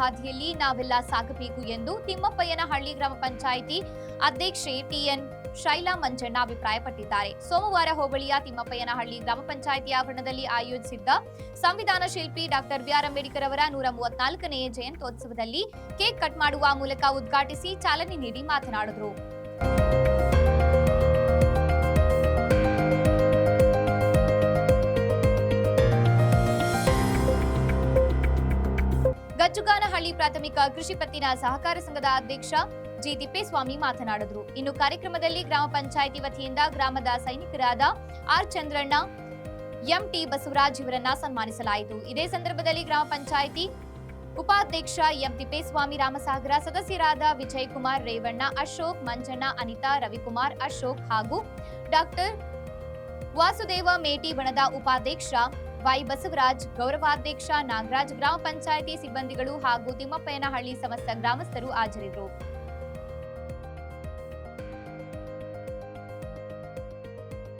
ಹಾದಿಯಲ್ಲಿ ನಾವೆಲ್ಲ ಸಾಗಬೇಕು ಎಂದು ತಿಮ್ಮಪ್ಪಯ್ಯನಹಳ್ಳಿ ಗ್ರಾಮ ಪಂಚಾಯಿತಿ ಅಧ್ಯಕ್ಷೆ ಟಿಎನ್ ಶೈಲಾ ಮಂಜಣ್ಣ ಅಭಿಪ್ರಾಯಪಟ್ಟಿದ್ದಾರೆ. ಸೋಮವಾರ ಹೋಬಳಿಯ ತಿಮ್ಮಪ್ಪಯ್ಯನಹಳ್ಳಿ ಗ್ರಾಮ ಪಂಚಾಯಿತಿ ಆವರಣದಲ್ಲಿ ಆಯೋಜಿಸಿದ್ದ ಸಂವಿಧಾನ ಶಿಲ್ಪಿ ಡಾಕ್ಟರ್ ಬಿಆರ್ ಅಂಬೇಡ್ಕರ್ ಅವರ ನೂರ ಮೂವತ್ನಾಲ್ಕನೇ ಜಯಂತ್ಯೋತ್ಸವದಲ್ಲಿ ಕೇಕ್ ಕಟ್ ಮಾಡುವ ಮೂಲಕ ಉದ್ಘಾಟಿಸಿ ಚಾಲನೆ ನೀಡಿ ಮಾತನಾಡಿದರು. ಗಜ್ಜುಗಾನಹಳ್ಳಿ ಪ್ರಾಥಮಿಕ ಕೃಷಿ ಪತ್ತಿನ ಸಹಕಾರ ಸಂಘದ ಅಧ್ಯಕ್ಷ ಜಿ ತಿಪ್ಪೇಸ್ವಾಮಿ ಮಾತನಾಡಿದರು. ಇನ್ನು ಕಾರ್ಯಕ್ರಮದಲ್ಲಿ ಗ್ರಾಮ ಪಂಚಾಯಿತಿ ವತಿಯಿಂದ ಗ್ರಾಮದ ಸೈನಿಕರಾದ ಆರ್ ಚಂದ್ರಣ್ಣ ಎಂಟಿ ಬಸವರಾಜ್ ಇವರನ್ನ ಸನ್ಮಾನಿಸಲಾಯಿತು. ಇದೇ ಸಂದರ್ಭದಲ್ಲಿ ಗ್ರಾಮ ಪಂಚಾಯಿತಿ ಉಪಾಧ್ಯಕ್ಷ ಎಂ ತಿಪ್ಪೇಸ್ವಾಮಿ, ರಾಮಸಾಗರ ಸದಸ್ಯರಾದ ವಿಜಯ್ ಕುಮಾರ್ ರೇವಣ್ಣ, ಅಶೋಕ್ ಮಂಜಣ್ಣ, ಅನಿತಾ ರವಿಕುಮಾರ್, ಅಶೋಕ್ ಹಾಗೂ ಡಾಕ್ಟರ್ ವಾಸುದೇವ ಮೇಟಿ ಬಣದ ಉಪಾಧ್ಯಕ್ಷ ವೈ ಬಸವರಾಜ್ ಗೌರವಾಧ್ಯಕ್ಷ ನಾಗರಾಜ್ ಗ್ರಾಮ ಪಂಚಾಯಿತಿ ಸಿಬ್ಬಂದಿಗಳು ಹಾಗೂ ತಿಮ್ಮಪ್ಪಯ್ಯನಹಳ್ಳಿ ಸಮಸ್ತ ಗ್ರಾಮಸ್ಥರು ಹಾಜರಿದ್ದರು.